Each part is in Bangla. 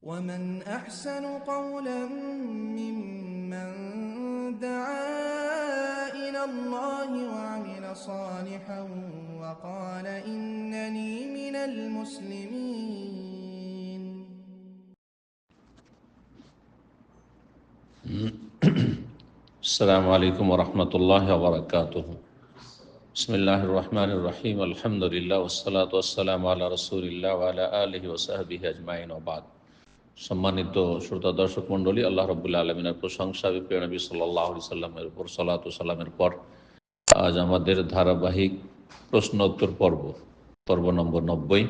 ومن أحسن قولا ممن دعا إلى الله وعمل صالحا وقال إنني من المسلمين السلام عليكم ورحمة الله وبركاته. بسم الله الرحمن الرحيم. الحمد لله والصلاة والسلام على رسول الله وعلى آله وصحبه أجمعين وبعد. সম্মানিত শ্রোতা, দর্শক মণ্ডলী, আল্লাহ রবুল্লা আলমিনের প্রশংসা, প্রিয় নবী সাল্লাহ সাল্লামের উপর সালাত সাল্লামের পর আজ আমাদের ধারাবাহিক প্রশ্ন উত্তর পর্ব পর্ব নম্বর নব্বই।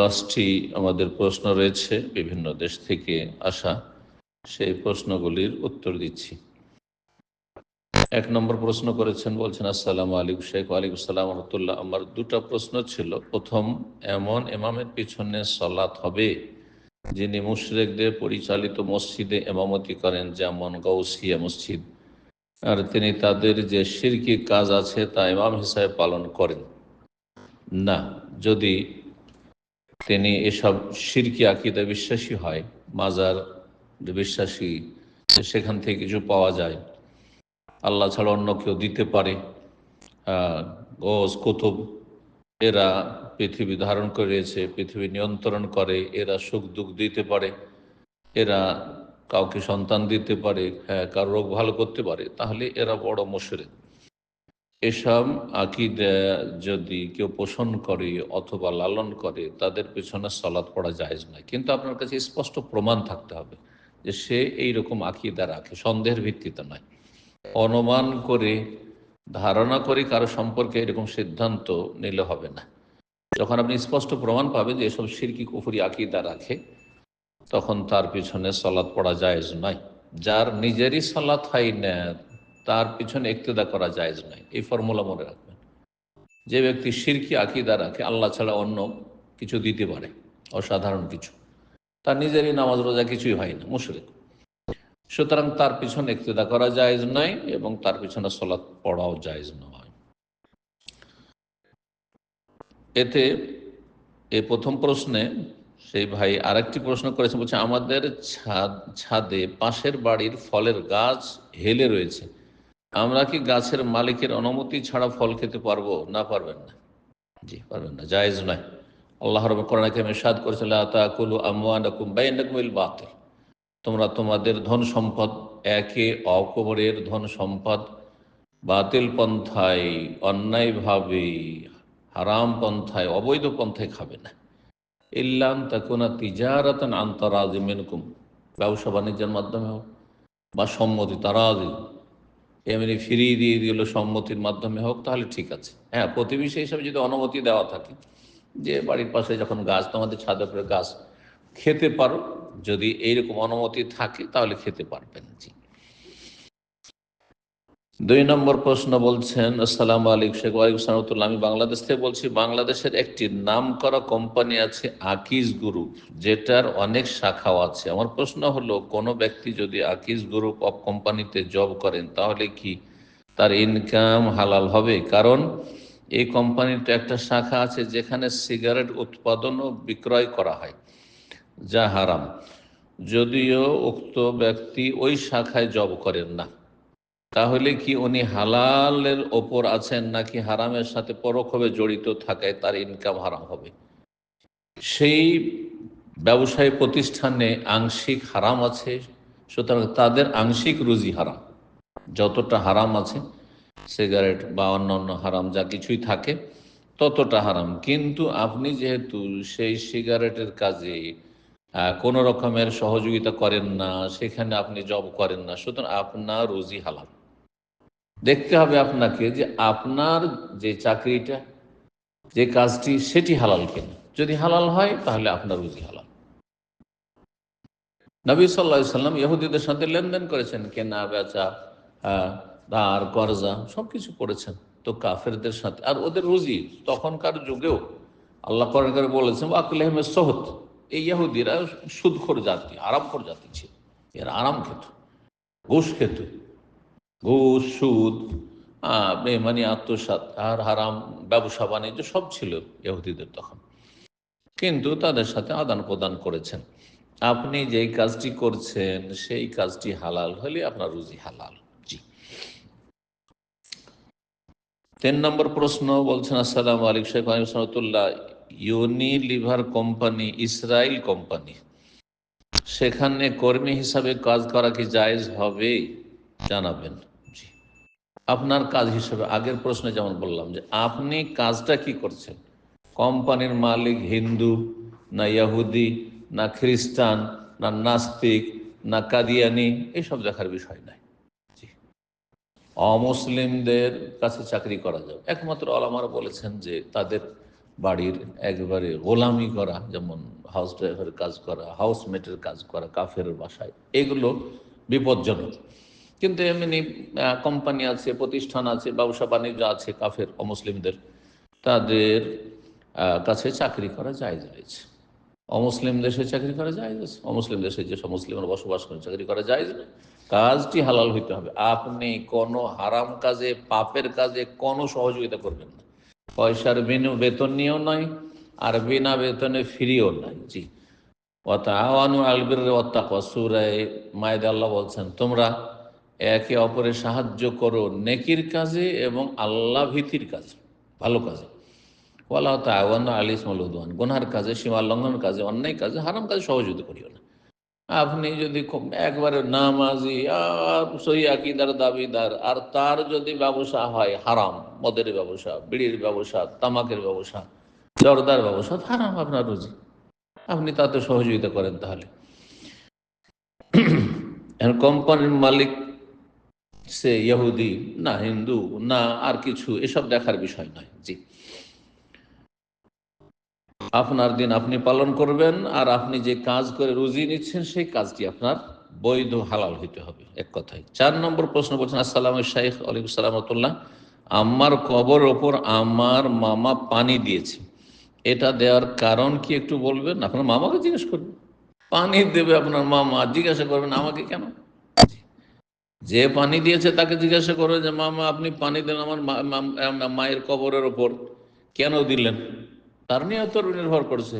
দশটি আমাদের প্রশ্ন রয়েছে, বিভিন্ন দেশ থেকে আসা সেই প্রশ্নগুলির উত্তর দিচ্ছি। এক নম্বর প্রশ্ন করেছেন, বলছেন, আসসালাম আলাইকুম শেখ, ওয়ালাইকুম সালাম, রহমতুল্লাহ। আমার দুটা প্রশ্ন ছিল, প্রথম, এমন এমামের পিছনে সলাৎ হবে? যিনি মুশরেকদের পরিচালিত মসজিদে এমামতি করেন, যেমন গৌসিয়া মসজিদ। আর তিনি তাদের যে শিরকি কাজ আছে, তা ইমাম হিসাবে পালন করেন। না, যদি তিনি এসব শিরকি আকিদা বিশ্বাসী হয়, মাজার বিশ্বাসী সেখান থেকে কিছু পাওয়া যায়, আল্লাহ ছাড়া অন্য কেউ দিতে পারে। গোস কুতুব এরা পৃথিবী ধারণ করেছে পৃথিবী নিয়ন্ত্রণ করে, এরা সুখ দুঃখ দিতে পারে, এরা কাউকে সন্তান দিতে পারে হ্যাঁ কারও রোগ ভালো করতে পারে, তাহলে এরা বড় মুশরিক এসব আকিদা যদি কেউ পোষণ করে অথবা লালন করে, তাদের পেছনে সলাৎ পড়া জায়েজ নয়। কিন্তু আপনার কাছে স্পষ্ট প্রমাণ থাকতে হবে যে সে এই রকম আকিদা রাখে, সন্দেহের ভিত্তিতে নয়। অনুমান করে ধারণা করে কারও সম্পর্কে এরকম সিদ্ধান্ত নিলে হবে না। যখন আপনি স্পষ্ট প্রমাণ পাবেন যে এসব সিরকি, কুফুরি আকিদা রাখে, তখন তার পিছনে সলাৎ পড়া জায়েজ নয়। যার নিজেরই সলাৎ হয় না, তার পিছনে ইক্তেদা করা জায়েজ নয়। এই ফর্মুলা মনে রাখবেন। যে ব্যক্তি সিরকি আকিদা রাখে, আল্লাহ ছাড়া অন্য কিছু দিতে পারে, অসাধারণ কিছু। তার নিজেরই নামাজ, রোজা কিছুই হয় না, মুশরিক। সুতরাং তার পিছনে ইক্তেদা করা জায়েজ নয় এবং তার পিছনে সলাৎ পড়াও জায়েজ নয়। এতে এই প্রথম প্রশ্নে সেই ভাই আরেকটি প্রশ্ন করেছে, বলছে, আমাদের ছাদ, ছাদে পাশের বাড়ির ফলের গাছ হেলে রয়েছে। আমরা কি গাছের মালিকের অনুমতি ছাড়া ফল খেতে পারব? না, পারবেন না। জি, পারবেন না, জায়েজ নয়। আল্লাহ রব করোনাকে মেশাদ করেছিল তাকুলু আমওয়ানাকুম বাইনাকুমিল বাতিল। তোমরা তোমাদের ধন সম্পদ একে অকবরের ধন সম্পদ, বাতিল পন্থায় অন্যায়ভাবে হারাম পন্থায়, অবৈধ পন্থায় খাবে না। ইল্লাম তাকুনা তিজারাতান আন্তরাজিমেনকুম ব্যবসা বাণিজ্যের মাধ্যমে হোক বা সম্মতি তারাজি এমনি ফিরিয়ে দিয়ে দিল সম্মতির মাধ্যমে হোক, তাহলে ঠিক আছে। হ্যাঁ প্রতিবেশী হিসাবে যদি অনুমতি দেওয়া থাকে যে বাড়ির পাশে যখন গাছ, তোমাদের ছাদের উপরে গাছ খেতে পারো যদি এইরকম অনুমতি থাকে, তাহলে খেতে পারবেন জি। দুই নম্বর প্রশ্ন বলছেন, আসসালাম আলাইকুম শেখ, ওয়ালাইকুম সালামতুল্লাহ আমি বাংলাদেশ থেকে বলছি, বাংলাদেশের একটি নাম করা কোম্পানি আছে আকিজ গ্রুপ, যেটার অনেক শাখাও আছে। আমার প্রশ্ন হলো, কোনো ব্যক্তি যদি আকিজ গ্রুপ অফ কোম্পানিতে জব করেন, তাহলে কি তার ইনকাম হালাল হবে? কারণ এই কোম্পানিতে একটা শাখা আছে, যেখানে সিগারেট উৎপাদন ও বিক্রয় করা হয়। যা হারাম। যদিও উক্ত ব্যক্তি ওই শাখায় জব করেন না। তাহলে কি উনি হালালের ওপর আছেন নাকি হারামের সাথে পরোক্ষভাবে জড়িত থাকায় তার ইনকাম হারাম হবে? সেই ব্যবসায়ী প্রতিষ্ঠানে আংশিক হারাম আছে, সুতরাং তাদের আংশিক রুজি হারাম। যতটা হারাম আছে, সিগারেট বা অন্যান্য হারাম যা কিছুই থাকে, ততটা হারাম। কিন্তু আপনি যেহেতু সেই সিগারেটের কাজে কোনো রকমের সহযোগিতা করেন না, সেখানে আপনি জব করেন না। সুতরাং আপনার রুজি হালাল। দেখতে হবে আপনাকে যে আপনার যে চাকরিটা, যে কাজটি, সেটি হালাল কিনা। যদি হালাল হয়, তাহলে আপনার রুজি হালাল। নবী সাল্লাহ সাল্লাম ইহুদিদের সাথে লেনদেন করেছেন, কেনা, বেচা ধার, কর্জা সব কিছু করেছেন। তো কাফেরদের সাথে, আর ওদের রুজি তখনকার যুগেও আল্লাহ করেন করে বলেছেন আকুলহমের সহত এই ইহুদিরা সুদখোর জাতি, আরামখোর জাতি ছিল। এরা আরাম খেত, ঘুষ খেত। ঘুষ, সুদ বেমানি আত্মসাত আর হারাম, ব্যবসা, বাণিজ্য সব ছিল ইহুদিদের তখন। কিন্তু তাদের সাথে আদান প্রদান করেছেন। আপনি যেই কাজটি করছেন, সেই কাজটি হালাল হলে আপনার রুজি হালাল। জি। তিন নম্বর প্রশ্ন বলছেন, আসসালাম আলিক Sheikh Salamatullah Unilever company Israel company সেখানে কর্মী হিসাবে কাজ করা কি জায়েজ হবে? জানাবেন। জি। আপনার কাজ হিসেবে, আগের প্রশ্নে যেমন বললাম যে, আপনি কাজটা কি করছেন? কোম্পানির মালিক হিন্দু, না ইয়াহুদি না খ্রিস্টান, না নাস্তিক, না কাদিয়ানি এইসব দেখার বিষয় নাই। অমুসলিমদের কাছে চাকরি করা যাবে। একমাত্র আলামারা বলেছেন যে, তাদের বাড়ির একবারে গোলামি করা, যেমন হাউস ড্রাইভারের কাজ করা হাউসমেটের কাজ করা, কাফের বাসায়, এগুলো বিপজ্জনক। কিন্তু এমনি কোম্পানি আছে, প্রতিষ্ঠান আছে, ব্যবসা বাণিজ্য আছে, কাফের, অমুসলিমদের, তাদের কাছে চাকরি করা জায়জ রয়েছে। অমুসলিম দেশে চাকরি করা যায় অমুসলিম দেশে যে মুসলিমরা বসবাস করেন, চাকরি করা যায় কাজটি হালাল হইতে হবে। আপনি কোনো হারাম কাজে, পাপের কাজে কোনো সহযোগিতা করবেন না। পয়সার বিনু বেতন নিয়েও নয়, আর বিনা বেতনে ফিরিও নাই জি। আওয়ানু আলবির অত্তাকা সুরায় মায়েদ আল্লাহ বলছেন, তোমরা একে অপরের সাহায্য করো নেকির কাজে এবং আল্লাহ ভীতির কাজে, ভালো কাজে। ওয়াল্লাহ তাওয়ান আলী ইসমুল উদ্দান গুনহার কাজে, সীমা লঙ্ঘন কাজে, অন্যায় কাজে, হারাম কাজে সহযোগিতা করিও না। আপনি যদি একবারে নামাজি, আর সহি আকিদার দাবিদার, আর তার যদি ব্যবসা হয় হারাম মদের ব্যবসা, বিড়ির ব্যবসা, তামাকের ব্যবসা, জর্দার ব্যবসা, হারাম আপনার রুজি। আপনি তাতে সহযোগিতা করেন তাহলে। কোম্পানির মালিক, সে ইহুদি, না হিন্দু, না আর কিছু, এসব দেখার বিষয় নয়। জি। আপনার দিন আপনি পালন করবেন আর আপনি যে কাজ করে রুজি নিচ্ছেন, সেই কাজটি আপনার বৈধ, হালাল হইতে হবে। এক কথায়। চার নম্বর প্রশ্ন বলছেন, আসসালাম শাইখ আলিকুম আমার কবর ওপর আমার মামা পানি দিয়েছে। এটা দেওয়ার কারণ কি একটু বলবেন? আপনার মামাকে জিজ্ঞেস করবেন পানি দেবে আপনার মামা, জিজ্ঞাসা করবেন, আমাকে কেন? যে পানি দিয়েছে তাকে জিজ্ঞাসা করবে যে, মামা, আপনি পানি দেন আমার মায়ের কবরের ওপর। কেন দিলেন? তার নিয়ে তো নির্ভর করছে।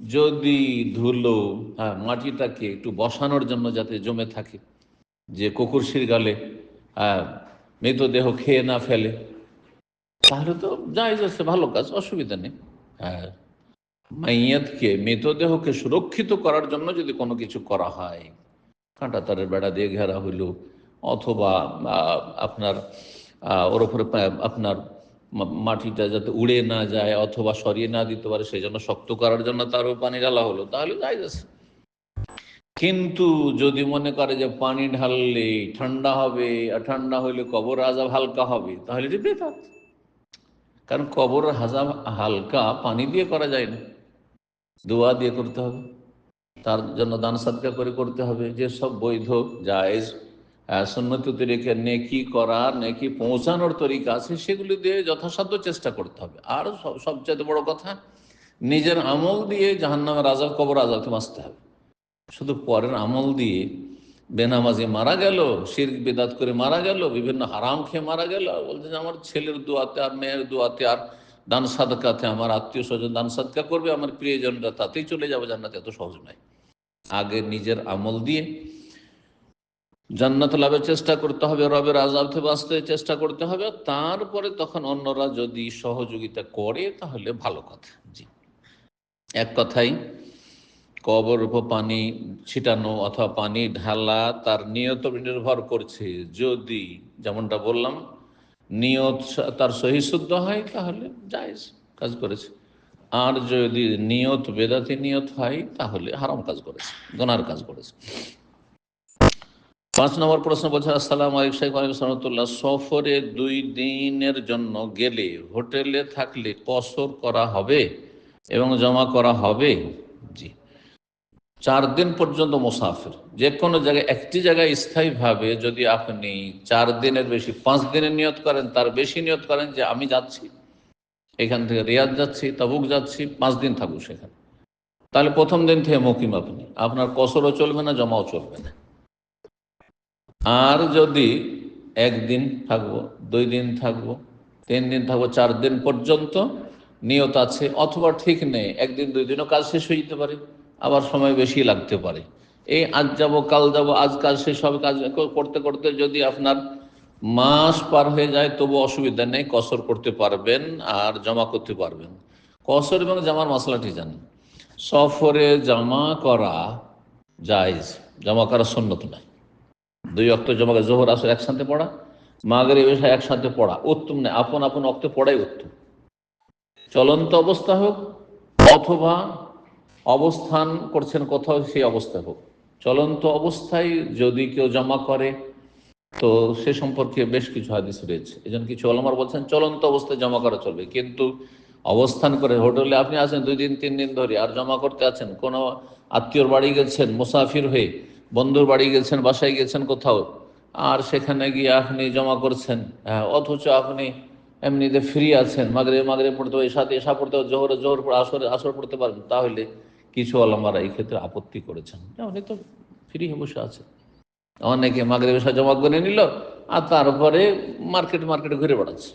যদি ধুলো হ্যাঁ মাটিটাকে একটু বসানোর জন্য যাতে জমে থাকে, যে কুকুর গালে হ্যাঁ মৃতদেহ খেয়ে না ফেলে। তাহলে তো যাই যাচ্ছে ভালো কাজ, অসুবিধা নেই। হ্যাঁ মাইয়াতকে মৃতদেহকে সুরক্ষিত করার জন্য যদি কোনো কিছু করা হয়, কাঁটা তারের বেড়া দিয়ে ঘেরা হইল, অথবা আপনার ওর ওপরে আপনার মাটিটা যাতে উড়ে না যায়, অথবা সরিয়ে না দিতে পারে সেই জন্য শক্ত করার জন্য তারও পানি ঢালা হলো, তাহলে যাই যাচ্ছে কিন্তু যদি মনে করে যে পানি ঢাললে ঠান্ডা হবে আর ঠান্ডা হইলে কবর আজাব হালকা হবে, তাহলে এটি বেকার কারণ কবর হাজাব হালকা পানি দিয়ে করা যায় না। দোয়া দিয়ে করতে হবে। তার জন্য দান সাদকা করে করতে হবে। যে সব বৈধ, জায়েজ সন্ন্যত তরিকে নেকি করার, নেকি পৌঁছানোর তরিকা আছে, সেগুলি দিয়ে যথাসাধ্য চেষ্টা করতে হবে। আর সবচেয়ে বড় কথা, নিজের আমল দিয়ে জাহান্নামের আজাব কবর আজাবকে বাঁচতে হবে। শুধু পরের আমল দিয়ে বেনামাজি মারা গেল শির বেদাত করে মারা গেল, বিভিন্ন হারাম খেয়ে মারা গেল। বলতে যে, আমার ছেলের দোয়াতে, আর মেয়ের দোয়াতে, আর দান সাদকাতে, আমার আত্মীয় স্বজন দান সাদকা করবে, আমার প্রিয়জনরা তাতেই চলে যাবে জান্নাতে। এত সহজ নয়। আগে নিজের আমল দিয়ে জান্নাত লাভের চেষ্টা করতে হবে, রবের আজাব থেকে বাঁচতে চেষ্টা করতে হবে। তারপরে তখন অন্যরা যদি সহযোগিতা করে, তাহলে ভালো কথা। জি। এক কথাই কবর উপর পানি ছিটানো অথবা পানি ঢালা তার নিয়ত নির্ভর করছে। যদি যেমনটা বললাম, নিয়ত তার সহি শুদ্ধ হয়, তাহলে জায়জ কাজ করেছে। আর যদি নিয়ত বেদাতি নিয়ত হয়, তাহলে হারাম কাজ করেছে, গনার কাজ করেছে। পাঁচ নম্বর প্রশ্ন বলছে, আসসালাম আলাইকুম সফরে দুই দিনের জন্য গেলে হোটেলে থাকলে কসর করা হবে এবং জমা করা হবে? জি। চার দিন পর্যন্ত মুসাফির। যে কোনো জায়গায়, একটি জায়গায় স্থায়ীভাবে যদি আপনি চার দিনের বেশি, পাঁচ দিনের নিয়ত করেন, তার বেশি নিয়ত করেন যে আমি যাচ্ছি। এখান থেকে রিয়াদ যাচ্ছি, তাবুক যাচ্ছি, পাঁচ দিন থাকুক সেখানে। তাহলে প্রথম দিন থেকে মকিম আপনি। আপনার কসরও চলবে না, জমাও চলবে না। আর যদি একদিন থাকব, দুই দিন থাকব, তিন দিন থাকব, চার দিন পর্যন্ত নিয়ত আছে, অথবা ঠিক নেই, একদিন, দুই দিনও কাজ শেষ হয়ে যেতে পারে। আবার সময় বেশি লাগতে পারে। এই আজ যাব, কাল যাব, আজ কাজ সেই সব কাজ করতে করতে যদি আপনার মাস পার হয়ে যায়, তবু অসুবিধা নেই, কসর করতে পারবেন আর জমা করতে পারবেন। কসর এবং জামার মশলাটি জানেন। সফরে জমা করা জায়জ, জমা করা সন্ন্যত নাই দুই অক্ত জমা জোহর, আসর একসাথে পড়া মাগরে বেশা একসাথে পড়া, উত্তম নেই আপন আপন অক্তে পড়াই উত্তম। চলন্ত অবস্থা হোক অথবা অবস্থান করছেন কোথাও সেই অবস্থা হোক। চলন্ত অবস্থায় যদি কেউ জমা করে তো সে সম্পর্কে বেশ কিছু হাদিস রয়েছে। এই জন্য কিছু অলমার বলছেন চলন্ত অবস্থায় জমা করা চলবে। কিন্তু অবস্থান করে হোটেলে আপনি আছেন দুই দিন তিন দিন ধরে আর জমা করতে আছেন কোনো আত্মীয়র বাড়ি গেছেন মুসাফির হয়ে বন্ধুর বাড়ি গেছেন বাসায় গেছেন কোথাও আর সেখানে গিয়ে আপনি জমা করছেন হ্যাঁ, অথচ আপনি এমনিতে ফ্রি আছেন মাগরে মাগরে পড়তে হবে সাথে এসা পড়তে হবে জোহরে জোহর পড়ে আসরে আসর পড়তে পারবেন তাহলে কিছু আলমারা এই ক্ষেত্রে আপত্তি করেছেন। উনি তো ফ্রি বসে আছে। অনেকে মাগরে বেশা জমা করে নিল, আর তারপরে মার্কেট মার্কেটে ঘুরে বেড়াচ্ছে।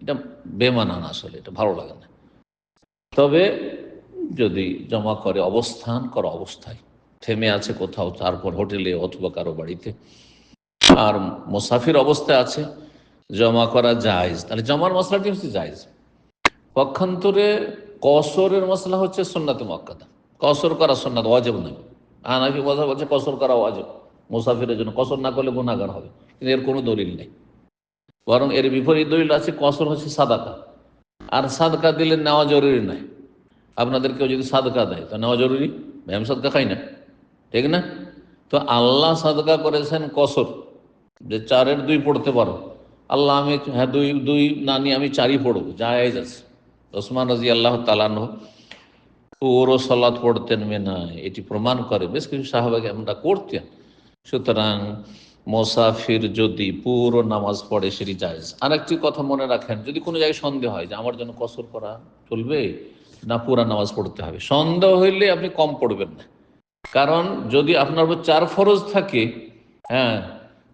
এটা বেমানান আসলে, এটা ভালো লাগে না। তবে যদি জমা করে অবস্থান, করা অবস্থায়, থেমে আছে কোথাও, তারপর হোটেলে অথবা কারও বাড়িতে, আর মুসাফির অবস্থায় আছে, জমা করা জায়জ। তাহলে জমার মশলাটি হচ্ছে জায়জ। পক্ষান্তরে কসরের মশলা হচ্ছে সন্ন্যাতে মক্কাদা কসর করা সন্ন্যাত অজেব নয়। আনাফি কথা বলছে কসর করা অজেব মুসাফিরের জন্য কসর না করলে গুণাগার হবে। কিন্তু এর কোনো দলিল নেই। বরং এর বিপরীত দলিল আছে, কসর হচ্ছে সাদাকা। আর সাদকা দিলে নেওয়া জরুরি নয়। আপনাদের কেউ যদি সাদকা দেয়, তো নেওয়া জরুরি? আমি সাদকা খাই না। ঠিক না? তো আল্লাহ সাদকা করেছেন কসর। যে চারের দুই পড়তে পারো। আল্লাহ আমি হ্যাঁ দুই দুই নানি আমি চারই পড়ব। জায়েজ আছে। ওসমান রাজি আল্লাহ তালান পুরো সলাৎ পড়তেন মেনা, এটি প্রমাণ করে। বেশ কিছু সাহাবাকে আমরা করতেন সুতরাং মোসাফির যদি পুরো নামাজ পড়ে, সেটি জায়েজ। আর একটি কথা মনে রাখেন, যদি কোনো জায়গায় সন্দেহ হয় যে আমার জন্য কসর করা চলবে, না পুরা নামাজ পড়তে হবে। সন্দেহ হইলে আপনি কম পড়বেন না। কারণ যদি আপনার উপর চার ফরজ থাকে হ্যাঁ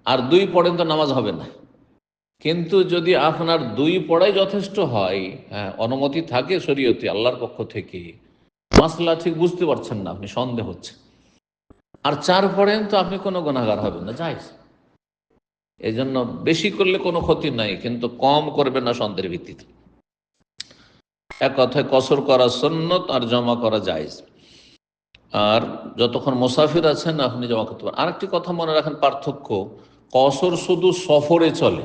আর দুই পড়েন তো নামাজ হবে না। কিন্তু যদি আপনার দুই পড়াই যথেষ্ট হয় হ্যাঁ অনুমতি থাকে শরীয়তে, আল্লাহর পক্ষ থেকে মাসলা ঠিক বুঝতে পারছেন না, আপনি সন্দেহ হচ্ছে। আর চার পড়েন তো আপনি কোনো গুণাগার হবেন না যাই এই জন্য বেশি করলে কোনো ক্ষতি নাই, কিন্তু কম করবেন না সন্দেহের ভিত্তিতে। এক কথায় কসর করা সন্ন্যত আর জমা করা জায়জ। আর যতক্ষণ মুসাফির আছেন, আপনি জমা করতে পারেন। আরেকটি কথা মনে রাখেন, পার্থক্য, কসর শুধু সফরে চলে,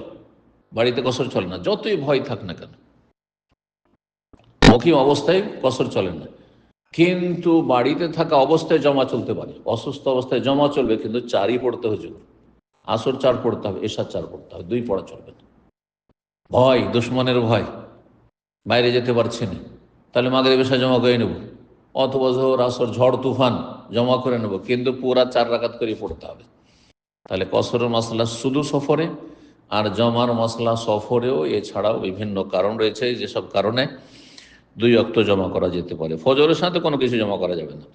বাড়িতে কসর চলে না, যতই ভয় থাক না কেন। মকিম অবস্থায় কসর চলে না। কিন্তু বাড়িতে থাকা অবস্থায় জমা চলতে পারে। অসুস্থ অবস্থায় জমা চলবে, কিন্তু চারই পড়তে জোর আসর চার পড়তে হবে, এসার চার পড়তে হবে, দুই পড়া চলবে না। ভয়, দুশ্মনের ভয়। বাইরে যেতে পারছি না। তাহলে মাগরে বেশা জমা করে নেব। অথবা জোর আসর, ঝড়, তুফান জমা করে নেব, কিন্তু পুরা চার রাকাত করে পড়তে হবে। তাহলে কসরের মশলা শুধু সফরে, আর জমার মশলা সফরেও এছাড়াও বিভিন্ন কারণ রয়েছে। যেসব কারণে দুই অক্ত জমা করা যেতে পারে। ফজরের সাথে কোনো কিছু জমা করা যাবে না।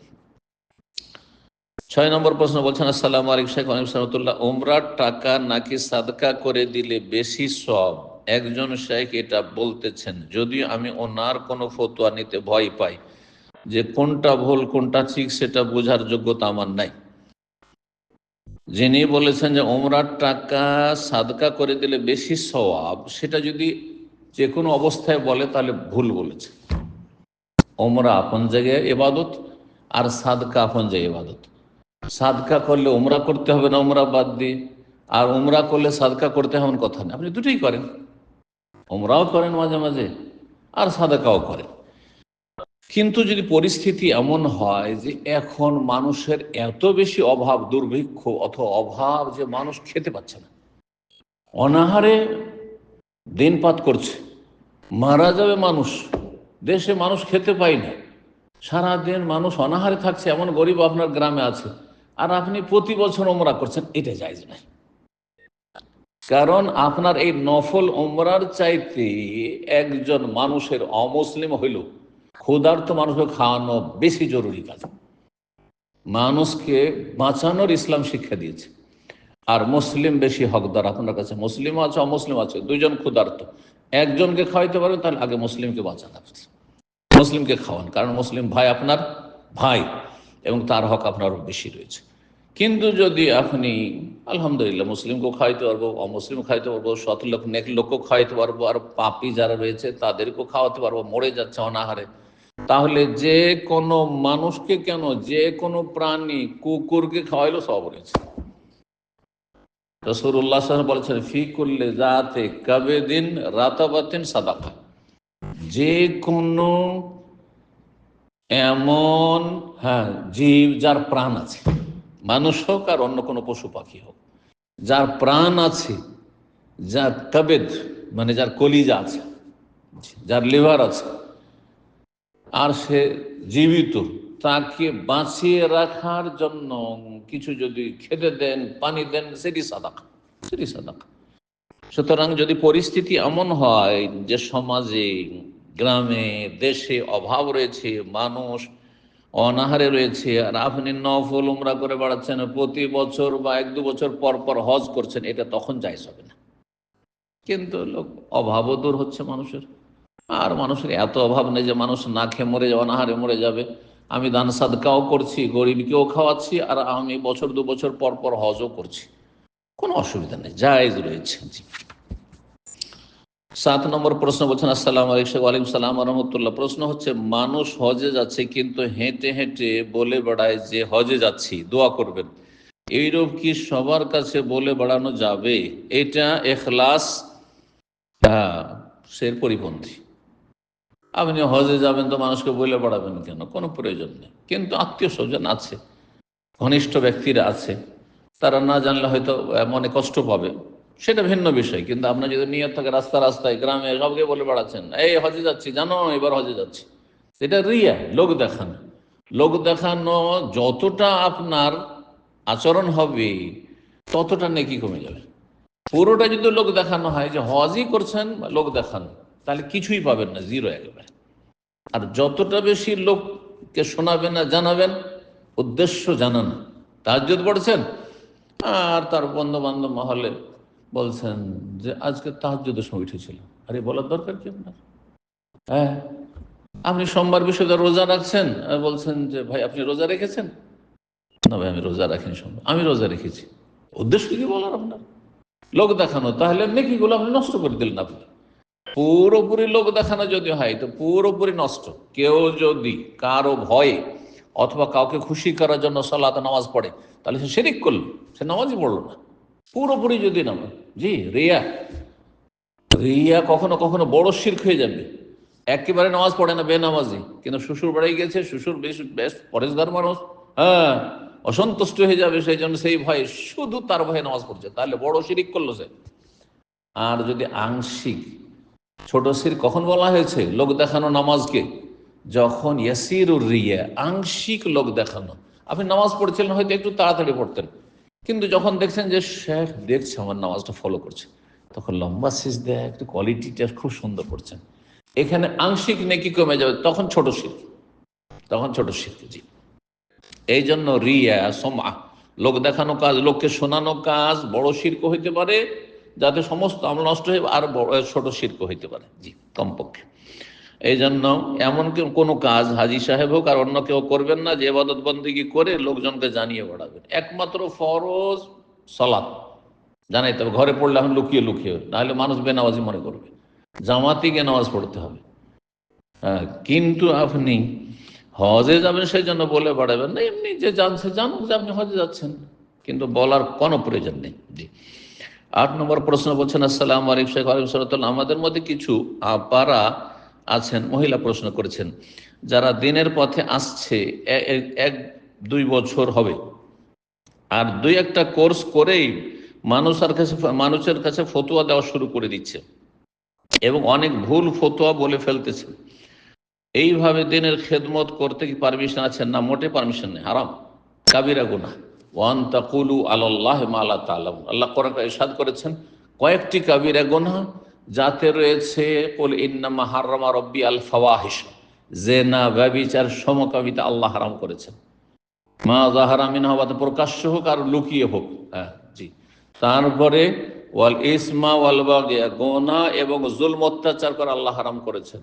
ছয় নম্বর প্রশ্ন বলছেন, আসসালাম আলিক শেখ অনিম সাহমতুল্লাহ উমরার টাকা নাকি সাদকা করে দিলে বেশি সব? একজন শেখ এটা বলতেছেন, যদিও আমি ওনার কোনো ফতোয়া নিতে ভয় পাই, যে কোনটা ভুল, কোনটা ঠিক সেটা বোঝার যোগ্যতা আমার নাই। যিনি বলেছেন যে ওমরার টাকা সাদকা করে দিলে বেশি সওয়াব, সেটা যদি যে কোনো অবস্থায় বলে তাহলে ভুল বলেছে। ওমরা আপন জায়গায় এবাদত আর সাদকা আপন জায়গায় এবাদত। সাদকা করলে ওমরা করতে হবে না ওমরা বাদ দিয়ে, আর ওমরা করলে সাদকা করতে হবে কথা না। আপনি দুটোই করেন। ওমরাও করেন মাঝে মাঝে, আর সাদাকাও করেন। কিন্তু যদি পরিস্থিতি এমন হয় যে এখন মানুষের এত বেশি অভাব, দুর্ভিক্ষ অথবা অভাব যে মানুষ খেতে পাচ্ছে না, অনাহারে দিনপাত করছে। মারা যাবে মানুষ, দেশে মানুষ খেতে পায় না। সারাদিন মানুষ অনাহারে থাকছে, এমন গরিব আপনার গ্রামে আছে। আর আপনি প্রতি বছর ওমরা করছেন, এটা যাইজ নাই। কারণ আপনার এই নফল ওমরার চাইতে একজন মানুষের অমুসলিম হইল, ক্ষুধার্ত মানুষকে খাওয়ানো বেশি জরুরি কাজ। মানুষকে বাঁচানোর ইসলাম শিক্ষা দিয়েছে। আর মুসলিম বেশি হকদার, আপনার কাছে মুসলিম আছে, অমুসলিম আছে, দুইজন ক্ষুধার্ত। একজনকে খাওয়াইতে পারবেন তাহলে আগে মুসলিমকে বাঁচান আপনি। মুসলিমকে খাওয়ান, কারণ মুসলিম ভাই আপনার ভাই এবং তার হক আপনার বেশি রয়েছে। কিন্তু যদি আপনি, আলহামদুলিল্লাহ মুসলিমকেও খাওয়াইতে পারব, অমুসলিম খাইতে পারব শত লোক, নেক লোকও খাওয়াইতে পারব, আর পাপি যারা রয়েছে, তাদেরকেও খাওয়াতে পারব, মরে যাচ্ছে অনাহারে। তাহলে যে কোনো মানুষকে কেন, যে কোনো প্রাণী কুকুরকে খাওয়াইলেও সব রয়েছে। রসুল্লাহ বলেছেন, ফি করলে যাতে কবে দিন রাতাবাতিন সাদাকা। যে কোনো এমন হ্যাঁ জীব যার প্রাণ আছে, মানুষ হোক আর অন্য কোনো পশু পাখি হোক, যার প্রাণ আছে, যার কবেদ মানে যার কলিজা আছে, যার লিভার আছে, আর সে জীবিত তাকে বাঁচিয়ে রাখার জন্য কিছু যদি খেতে দেন, পানি দেন, সেটি সাদাকা সেটি সাদাকা। সুতরাং যদি পরিস্থিতি এমন হয় যে সমাজে, গ্রামে, দেশে অভাব রয়েছে, মানুষ অনাহারে রয়েছে, আর আপনি নফল উমরা করে বেড়াচ্ছেন, প্রতি বছর বা এক দু বছর পর পর হজ করছেন, এটা তখন যাইস হবে না। কিন্তু লোক অভাবও দূর হচ্ছে মানুষের। আর মানুষের এত অভাব নেই যে মানুষ না খেয়ে মরে যাবে, অনাহারে মরে যাবে। আমি দান সাদকাও করছি, গরিবকেও খাওয়াচ্ছি, আর আমি বছর দু বছর পর পর হজও করছি। কোনো অসুবিধা নেই, জায়েজ রয়েছে। সাত নম্বর প্রশ্ন বলছেন, আসসালাম আলাইকুম সালাম রহমতুল্লাহ। প্রশ্ন হচ্ছে, মানুষ হজে যাচ্ছে কিন্তু হেঁটে হেঁটে বলে বেড়ায় যে হজে যাচ্ছি, দোয়া করবেন। এইরূপ কি সবার কাছে বলে বেড়ানো যাবে? এটা এখলাস হ্যাঁ সের পরিপন্থী। আপনি হজে যাবেন তো মানুষকে বলে বেড়াবেন কেন? কোনো প্রয়োজন নেই। কিন্তু আত্মীয় স্বজন আছে, ঘনিষ্ঠ ব্যক্তিরা আছে, তারা না জানলে হয়তো মনে কষ্ট পাবে। সেটা ভিন্ন বিষয়, কিন্তু আপনার যদি নিয়ত থাকে, রাস্তা রাস্তায়, গ্রামে সবকে বলে বেড়াচ্ছেন, এই হজে যাচ্ছি, জানো, এবার হজে যাচ্ছি। এটা রিয়া, লোক দেখানো। লোক দেখানো যতটা আপনার আচরণ হবে, ততটা নেকি কমে যাবে। পুরোটা যদি লোক দেখানো হয় যে হজই করছেন লোক দেখানো। তাহলে কিছুই পাবেন না, জিরো একেবারে। আর যতটা বেশি লোককে শোনাবেন না, জানাবেন, উদ্দেশ্য জানান। তাহাজ্জুদ পড়ছেন? আর তার বন্ধু বান্ধব মহলে বলছেন যে, আজকে তাহাজ্জুদের সময় উঠেছিল। আরে, বলার দরকার কি আপনার? হ্যাঁ। আপনি সোমবার বিষয়ে রোজা রাখছেন? আর বলছেন যে, ভাই, আপনি রোজা রেখেছেন? না, ভাই, আমি রোজা রাখিনি সোমবার। আমি রোজা রেখেছি। উদ্দেশ্য কি বলার আপনার? লোক দেখানো, তাহলে নেকিগুলো আপনি নষ্ট করে দিলেন আপনি পুরোপুরি লোক দেখানো যদি হয়, তো পুরোপুরি নষ্ট। কেউ যদি কারও ভয়ে অথবা কাউকে খুশি করার জন্য সলাত নামাজ পড়ে, তাহলে সে শেরিক করল, সে নামাজই পড়ল না। পুরোপুরি যদি নামাজ জি, রিয়া। রিয়া কখনো কখনো বড় শির্ক হয়ে যাবে। একেবারে নামাজ পড়ে না, বেনামাজি। কিন্তু শ্বশুর বাড়ি গেছে, শ্বশুর বেশ বেশ পরেশগার মানুষ। হ্যাঁ অসন্তুষ্ট হয়ে যাবে, সেই জন্য সেই ভয়ে শুধু তার ভয়ে নামাজ পড়ছে। তাহলে বড় শিরিক করল সে। আর যদি আংশিক ছোট সির কখন বলা হয়েছে? লোক দেখানো নামাজকে। যখন ইয়াসিরুর রিয়া, আংশিক লোক দেখানো। আপনি নামাজ পড়ছিলেন, হয়তো একটু তাড়াতাড়ি পড়তেন। কিন্তু যখন দেখছেন যে, শেখ, দেখছে, আমার নামাজটা ফলো করছে। তখন লম্বা সিজ দেয় একটু কোয়ালিটিটা খুব সুন্দর করছেন। এখানে আংশিক নেকি কমে যাবে, তখন ছোট শির তখন ছোট শির জি। এই জন্য রিয়া সমা লোক দেখানো কাজ, লোককে শোনানো কাজ, বড় শির্ক হইতে পারে যাতে সমস্ত আমল নষ্ট হয়ে আর বড়, ছোট শিল্প হইতে পারে। জি, কমপক্ষে। এই জন্য এমন কোনো কাজ হাজি সাহেব হোক আর অন্য কেউ করবেন না, যে এবাদত বন্দিগি করে লোকজনকে জানিয়ে বাড়াবেন। একমাত্র ফরজ সলাৎ জানাই তবে ঘরে পড়লে এখন লুকিয়ে লুকিয়ে, নাহলে মানুষ বেনামাজি মনে করবে। জামাতি নামাজ পড়তে হবে। হ্যাঁ কিন্তু আপনি হজে যাবেন সেই জন্য বলে বাড়াবেন না, এমনি যে জানছে জানুক যে আপনি হজে যাচ্ছেন। কিন্তু বলার কোনো প্রয়োজন নেই। জি। আট নম্বর প্রশ্ন বলছেন, আসসালাম আলাইকুম শেখ আলিম সাল্লাহ আমাদের মধ্যে কিছু আপারা আছেন, মহিলা প্রশ্ন করেছেন, যারা দিনের পথে আসছে এক, দুই বছর হবে। আর দুই একটা কোর্স করেই মানুষের কাছে মানুষের কাছে ফতুয়া দেওয়া শুরু করে দিচ্ছে এবং অনেক ভুল ফতুয়া বলে ফেলতেছে। এইভাবে দিনের খেদমত করতে কি পারমিশন আছে না, মোটে পারমিশন নেই, হারাম। কাবিরা গুনা ওয়ান তাকুলু আল্লাহ মালা তালাম আল্লাহ কোরআন ইরশাদ করেছেন, কয়েকটি কাবিরা গুনা যাতে রয়েছে, কুল ইন্নামা হারামা রব্বি আল ফাওয়াহিশ, জেনা, ব্যবিচার, সমকামিতা আল্লাহ হারাম করেছেন। মা জাহারামিন হওয়াতে প্রকাশ্য হোক আর লুকিয়ে হোক। হ্যাঁ জি। তারপরে, ওয়াল ইসমা ওয়াল বাগিয়া গোনা এবং জুলম অত্যাচার করে আল্লাহ হারাম করেছেন।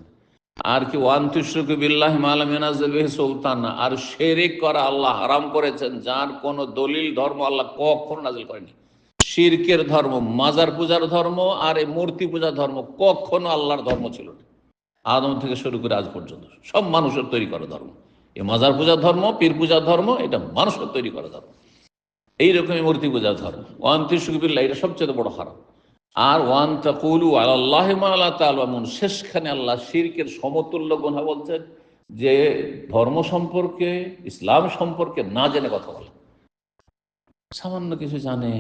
আর কি ওয়ান তুশরুক বিল্লাহ মালামিনাজবিহ সুলতান। আর শেরিক করা আল্লাহ হারাম করেছেন, যার কোনো দলিল, ধর্ম আল্লাহ কখনো নাজিল করেনি। শিরকের ধর্ম, মাজার পূজার ধর্ম আর এই মূর্তি পূজার ধর্ম কখনো আল্লাহর ধর্ম ছিল না। আদম থেকে শুরু করে আজ পর্যন্ত সব মানুষের তৈরি করা ধর্ম। এই মাজার পূজার ধর্ম, পীর পূজার ধর্ম, এটা মানুষের তৈরি করা ধর্ম। এইরকমই মূর্তি পূজার ধর্ম। ওয়ান তিরশুকবিল্লা এটা সবচেয়ে বড় হারাম। আর ওয়ান তাকুলু আল্লাহ তালমন। শেষখানে আল্লাহ শিরকের সমতুল্য গোনা বলছেন যে ধর্ম সম্পর্কে, ইসলাম সম্পর্কে না জেনে কথা বলে সামান্য কিছু জানে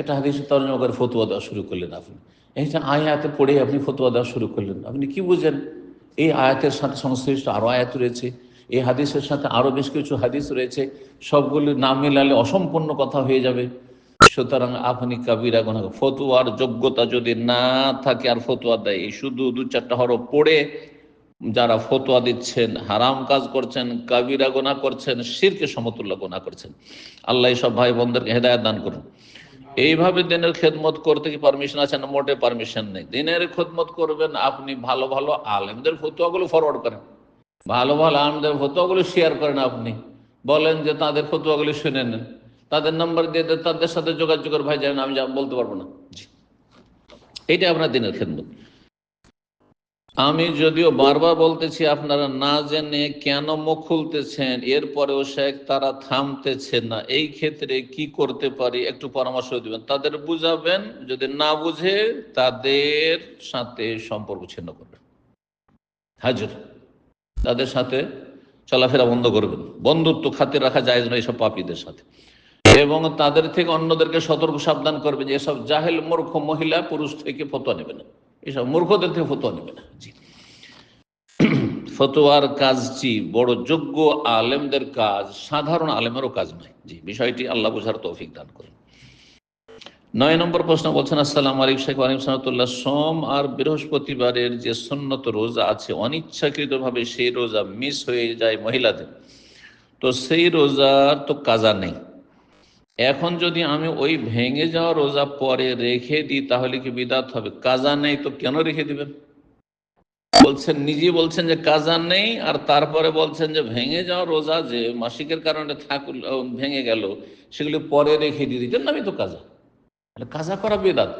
এটা হাদিস তর্জমা করে ফতুয়া দেওয়া শুরু করলেন আপনি। এইটা আয়াতে পড়ে আপনি ফতুয়া দেওয়া শুরু করলেন। আপনি কি বুঝেন? এই আয়াতের সাথে সংশ্লিষ্ট আরও আয়াত রয়েছে। এই হাদিসের সাথে আরও বেশ কিছু হাদিস রয়েছে। সবগুলি নাম মিলালে অসম্পূর্ণ কথা হয়ে যাবে। সুতরাং আপনি কাবিরা গোনা ফতুয়ার যোগ্যতা যদি না থাকে আর ফতুয়া দেয় শুধু দু চারটা হরফ পড়ে যারা ফতোয়া দিচ্ছেন, হারাম কাজ করছেন, কাবিরা গোনা করছেন, শিরকে সমতুল্য গোনা করছেন। আল্লাহ সব ভাই বোনদেরকে হেদায়ত দান করুন। এইভাবে দিনের খেদমত করতে কি পারমিশন আছে না? মোটে পারমিশন নেই। দিনের খেদমত করবেন আপনি ভালো ভালো আলেমদের ফতুয়াগুলো ফরওয়ার্ড করেন। ভালো ভালো আলেমদের ফতুয়াগুলো শেয়ার করেন আপনি। বলেন যে তাদের ফতুয়াগুলো শুনে নেন। তাদের নাম্বার দিয়ে তাদের সাথে যোগাযোগের ভাই জানেন আমি বলতে পারব না। জি। এইটা আপনার দিনের খেদমত। আমি যদিও বারবার বলতেছি আপনারা না জেনে কেন মুখ খুলতেছেন এরপরেও শেখ তারা থামতেছে না এই ক্ষেত্রে কি করতে পারি একটু পরামর্শ দিবেন। তাদের বুঝাবেন যদি না বুঝে তাদের সাথে সম্পর্ক ছিন্ন করবেন। হাজুর। তাদের সাথে চলাফেরা বন্ধ করবেন। বন্ধুত্ব খাতির রাখা যায় না এইসব পাপীদের সাথে। এবং তাদের থেকে অন্যদেরকে সতর্ক, সাবধান করবে যে এসব জাহেল, মূর্খ মহিলা পুরুষ থেকে ফতোয়া নেবে না। এসব মূর্খদের থেকে ফতোয়া নেবে না। ফতোয়ার কাজটি বড় যোগ্য আলেমদের কাজ, সাধারণ আলেমেরও কাজ নয়। জি, বিষয়টি আল্লাহ বুঝার তৌফিক দান করুন। নয় নম্বর প্রশ্ন বলছেন, আসসালাম আলিক শেখ আলিম সাহতুল্লাহ সোম আর বৃহস্পতিবারের যে সুন্নত রোজা আছে, অনিচ্ছাকৃতভাবে সেই রোজা মিস হয়ে যায় মহিলাদের। তো সেই রোজার তো কাজা নেই। এখন যদি আমি ওই ভেঙে যাওয়া রোজা পরে রেখে দিই, তাহলে কি বিদাত হবে? কাজা নেই তো কেন রেখে দিবেন? বলছেন নিজে বলছেন যে কাজা নেই, আর তারপরে বলছেন যে ভেঙে যাওয়া রোজা যে মাসিকের কারণে থাক ভেঙে গেল, সেগুলি পরে রেখে দিয়ে দিচ্ছেন আমি তো কাজা। কাজা করা বেদাত।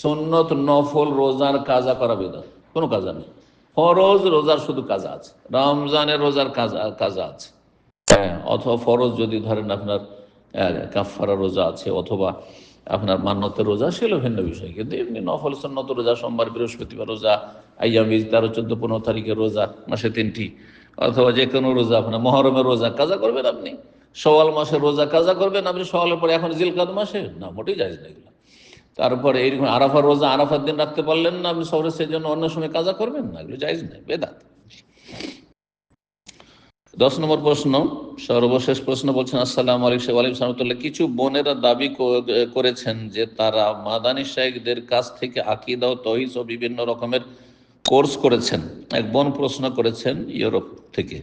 সন্নত, নফল রোজার কাজা করা বেদাত। কোনো কাজা নেই। ফরজ রোজার শুধু কাজা আছে। রমজানের রোজার কাজা কাজা আছে। হ্যাঁ অথবা ফরজ যদি ধরেন আপনার কাফারা রোজা আছে অথবা আপনার মান্যতের রোজা, সেগুলো ভিন্ন বিষয়। কিন্তু এমনি নফল সন্নত রোজা, সোমবার বৃহস্পতিবার রোজা আইয়ামিজ তেরো, চোদ্দ, পনেরো তারিখের রোজা, মাসে তিনটি। অথবা যে কোনো রোজা, আপনার মহরমের রোজা, কাজা করবেন আপনি। সওয়াল মাসে রোজা, কাজা করবেন আপনি। সওয়ালের পরে এখন জিলকাদ মাসে? না, মোটেই যায় না এগুলো। তারপরে এইরকম আরাফার রোজা, আরাফার দিন রাখতে পারলেন না আপনি সবরে সেই জন্য অন্য সময় কাজা করবেন না। এগুলো যাইজ নাই বেদাত। দশ নম্বর প্রশ্ন, সর্বশেষ প্রশ্ন বলছেন, আসসালাম আলাইকুম আলাইকুম সালামতুল্লাহ কিছু বোনেরা দাবি করেছেন যে তারা মাদানী শাইকদের কাছ থেকে আকিদা ও তহিস ও বিভিন্ন রকমের কোর্স করেছেন। এক বোন প্রশ্ন করেছেন ইউরোপ থেকে।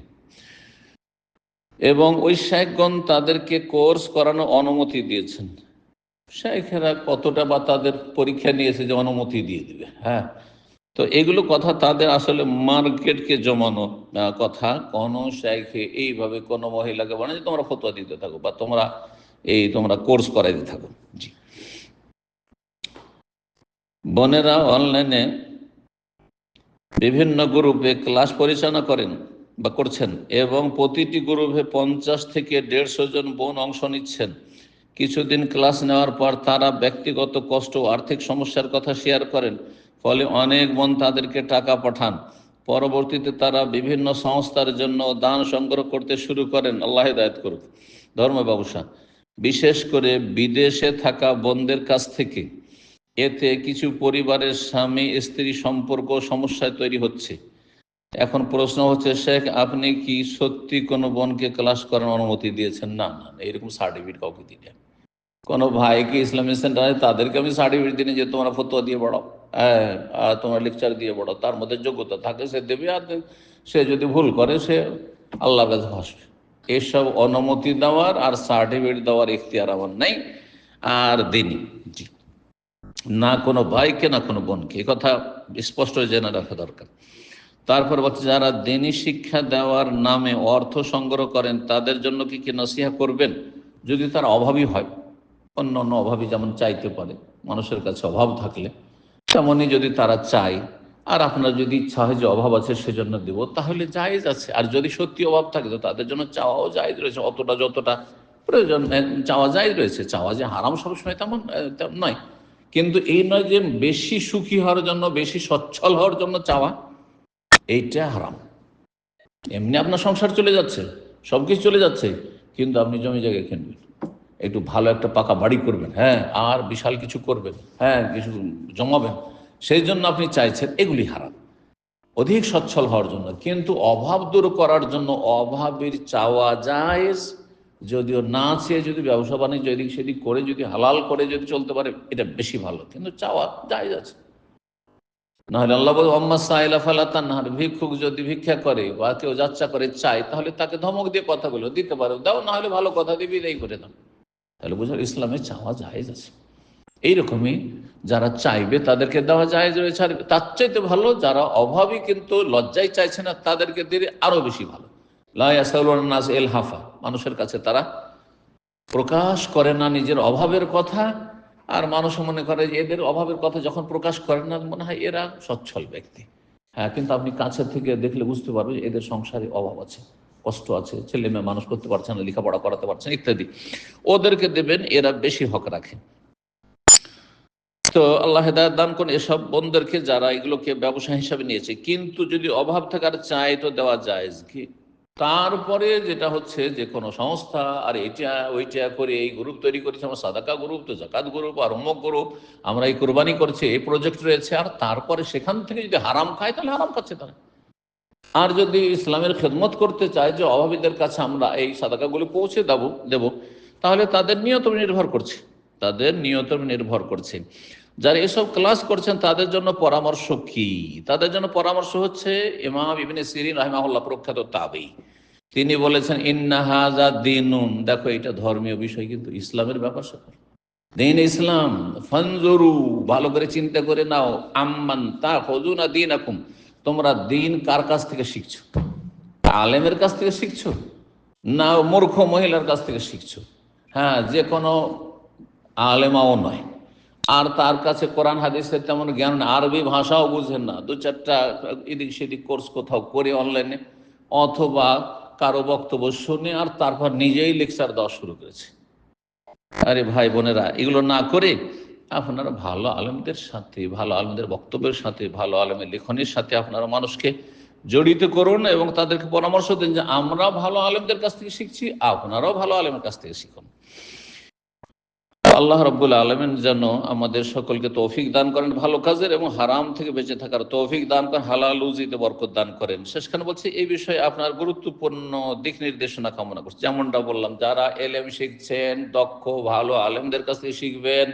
এবং ওই শাইকগণ তাদেরকে কোর্স করানো অনুমতি দিয়েছেন। শাইখেরা কতটা বা তাদের পরীক্ষা নিয়েছে যে অনুমতি দিয়ে দিবে হ্যাঁ? তো এগুলো কথা তাদের আসলে মার্কেটকে জমানো কথা। কোন শাইখে এইভাবে কোন মহিলাকে বলে যে তোমরা ফতোয়া দিতে থাকো বা তোমরা এই তোমরা কোর্স করাইতে থাকো। জি। বোনেরা অনলাইনে বিভিন্ন গ্রুপে ক্লাস পরিচালনা করেন বা করছেন এবং প্রতিটি গ্রুপে পঞ্চাশ থেকে দেড়শো জন বোন অংশ নিচ্ছেন। কিছুদিন ক্লাস নেওয়ার পর তারা ব্যক্তিগত কষ্ট ও আর্থিক সমস্যার কথা শেয়ার করেন। ফলে অনেক বোন তাদেরকে টাকা পাঠান। পরবর্তীতে তারা বিভিন্ন সংস্থার জন্য দান সংগ্রহ করতে শুরু করেন। আল্লাহ দায়ত করুক। ধর্ম ব্যবসা। বিশেষ করে বিদেশে থাকা বোনদের কাছ থেকে। এতে কিছু পরিবারের স্বামী, স্ত্রী সম্পর্ক সমস্যায় তৈরি হচ্ছে। এখন প্রশ্ন হচ্ছে, শেখ, আপনি কি সত্যি কোনো বোনকে ক্লাস করার অনুমতি দিয়েছেন? না না এরকম সার্টিফিকেট কাউকে দিলে কোনো ভাইকে ইসলামী সেন্টারে তাদেরকে আমি সার্টিফিকেট দিনে যে তোমরা ফতোয়া দিয়ে বড়ো হ্যাঁ তোমার লেকচার দিয়ে বড়ো তার মধ্যে যোগ্যতা থাকে, সে দেবে আর সে যদি ভুল করে, সে আল্লাহর কাছে ভাসবে এসব অনুমতি দেওয়ার আর সার্টিফিকেট দেওয়ার ইখতিয়ার আমার নাই, আর দিনই। জি। না কোনো ভাইকে, না কোনো বোনকে। কথা স্পষ্ট জেনে রাখা দরকার। তারপর বলছে, যারা দিনী শিক্ষা দেওয়ার নামে অর্থ সংগ্রহ করেন, তাদের জন্য কি কি নসিহা করবেন? যদি তার অভাবী হয় অন্য অন্য অভাবী যেমন চাইতে পারে, মানুষের কাছে অভাব থাকলে। তেমনই যদি তারা চায়, আর আপনার যদি ইচ্ছা হয় যে অভাব আছে সেজন্য দিব, তাহলে জায়েজ আছে। আর যদি সত্যি অভাব থাকে, তো তাদের জন্য চাওয়াও জায়েজ রয়েছে। অতটা যতটা প্রয়োজন চাওয়া জায়েজ রয়েছে। চাওয়া যে হারাম সবসময় তেমন তেমন নয়। কিন্তু এই নয় যে বেশি সুখী হওয়ার জন্য, বেশি সচ্ছল হওয়ার জন্য চাওয়া, এইটা হারাম। এমনি আপনার সংসার চলে যাচ্ছে সব কিছু চলে যাচ্ছে, কিন্তু আপনি জমি জায়গায় কিনবেন। একটু ভালো একটা পাকা বাড়ি করবেন হ্যাঁ আর বিশাল কিছু করবেন হ্যাঁ কিছু জমাবেন। সেই জন্য আপনি চাইছেন এগুলি হারাম অধিক সচ্ছল হওয়ার জন্য, কিন্তু অভাব দূর করার জন্য অভাবের চাওয়া যায় যদিও না চেয়ে যদি ব্যবসা বাণিজ্য এদিক সেদিক করে যদি হালাল করে যদি চলতে পারে, এটা বেশি ভালো, কিন্তু চাওয়া যায় আছে। নাহলে আল্লাহ বলে অম্মা সাইলা ফালাতান নাহার ভিক্ষুক যদি ভিক্ষা করে বা কেউ যাচ্ছা করে চায়, তাহলে তাকে ধমক দিয়ে কথাগুলো দিতে পারো। দাও না হলে ভালো কথা দিয়ে বিদায় করে দাও। তাহলে বোঝার ইসলামে চাওয়া জায়েজ আছে। এইরকমই যারা চাইবে তাদেরকে দেওয়া জায়েজ রয়েছে। তার চাইতে ভালো, যারা অভাবী কিন্তু লজ্জাই চাইছে না, তাদেরকে দিলে আরও বেশি ভালো। এল হাফা মানুষের কাছে তারা প্রকাশ করে না নিজের অভাবের কথা, আর মানুষ মনে করে যে এদের অভাবের কথা যখন প্রকাশ করে না, মনে হয় এরা সচ্ছল ব্যক্তি। হ্যাঁ কিন্তু আপনি কাছে থেকে দেখলে বুঝতে পারবেন যে এদের সংসারে অভাব আছে। কষ্ট আছে, ছেলে মেয়ে মানুষ করতে পারছে না, লেখাপড়া করাতে পারছে না, ইত্যাদি। ওদেরকে দেবেন, এরা বেশি হক রাখে। তো আল্লাহ হেদায়ত দান করুন, এসব বোনদেরকে যারা এগুলোকে ব্যবসা হিসাবে নিয়েছে। কিন্তু যদি অভাব থাকার চায় তো দেওয়া যায় কি? তারপরে যেটা হচ্ছে যে কোনো সংস্থা, আর এটা ওইটা করে এই গ্রুপ তৈরি করেছে, আমার সাদাকা গ্রুপ তো জাকাত গ্রুপ আর অমুক গ্রুপ আমরা এই কোরবানি করছি, এই প্রজেক্ট রয়েছে, আর তারপরে সেখান থেকে যদি হারাম খায়, তাহলে হারাম খাচ্ছে তারা। আর যদি ইসলামের খেদমত করতে চায় যে অভাবীদের কাছে আমরা এই সাদাকাগুলো পৌঁছে দেব দেব, তাহলে তাদের নিয়ত নির্ভর করছে। তাদের নিয়ত নির্ভর করছে। যারা এসব ক্লাস করছেন, তাদের জন্য পরামর্শ কি? তাদের জন্য পরামর্শ হচ্ছে, ইমাম ইবিনে সিরিন প্রখ্যাত তাবেই। তিনি বলেছেন ইন্নাহাজা দিনুন। দেখো এটা ধর্মীয় বিষয়, কিন্তু ইসলামের ব্যাপার স্যাপার। দিন ইসলাম, ফনজরু, ভালো করে চিন্তা করে নাও। আম্মান তা ফজুনা দিন আকুম তোমরা দিন কার কাছ থেকে শিখছো? আলেমের কাছ থেকে শিখছো? না মূর্খ মহিলার কাছ থেকে শিখছো? হ্যাঁ যে কোনো আলেমাও নয়। আর তার কাছে কোরআন, হাদিসের তেমন জ্ঞান আরবি ভাষাও বুঝেন না। দু চারটা এদিক সেদিক কোর্স কোথাও করে অনলাইনে অথবা কারও বক্তব্য শুনে আর তারপর নিজেই লেকচার দেওয়া শুরু করেছে। আরে ভাই বোনেরা, এগুলো না করে আপনারা ভালো আলেমদের সাথে, ভালো আলেমদের বক্তব্যের সাথে, ভালো আলেমের লেখনের সাথে আপনারা মানুষকে জড়িত করুন এবং তাদেরকে পরামর্শ দিন যে আমরা ভালো আলেমদের কাছ থেকে শিখছি, আপনারাও ভালো আলেমের কাছ থেকে শিখুন। আল্লাহ রব্বুল আলমেন যেন আমাদের সকলকে তৌফিক দান করেন ভালো কাজের এবং হারাম থেকে বেঁচে থাকার তৌফিক দান করেন, হালাল উজিতে বরকত দান করেন। শেষখানে বলছি, এই বিষয়ে আপনার গুরুত্বপূর্ণ দিক নির্দেশনা কামনা করছি। যেমনটা বললাম, যারা এলেম শিখছেন, দক্ষ, ভালো আলেমদের কাছ থেকে শিখবেন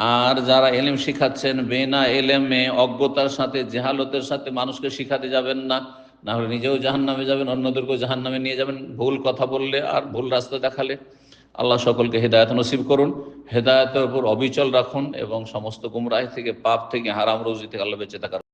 আর যারা এলেম শিখাচ্ছেন, বেনা এলেমে অজ্ঞতার সাথে, জেহালতের সাথে মানুষকে শিখাতে যাবেন না। না হলে নিজেও জাহান নামে যাবেন, অন্যদেরকেও জাহান নামে নিয়ে যাবেন। ভুল কথা বললে আর ভুল রাস্তা দেখালে আল্লাহ সকলকে হেদায়ত নসিব করুন। হেদায়তের উপর অবিচল রাখুন এবং সমস্ত গুমরাহ থেকে, পাপ থেকে, হারাম রোজি থেকে আল্লাহ বেঁচে থাকার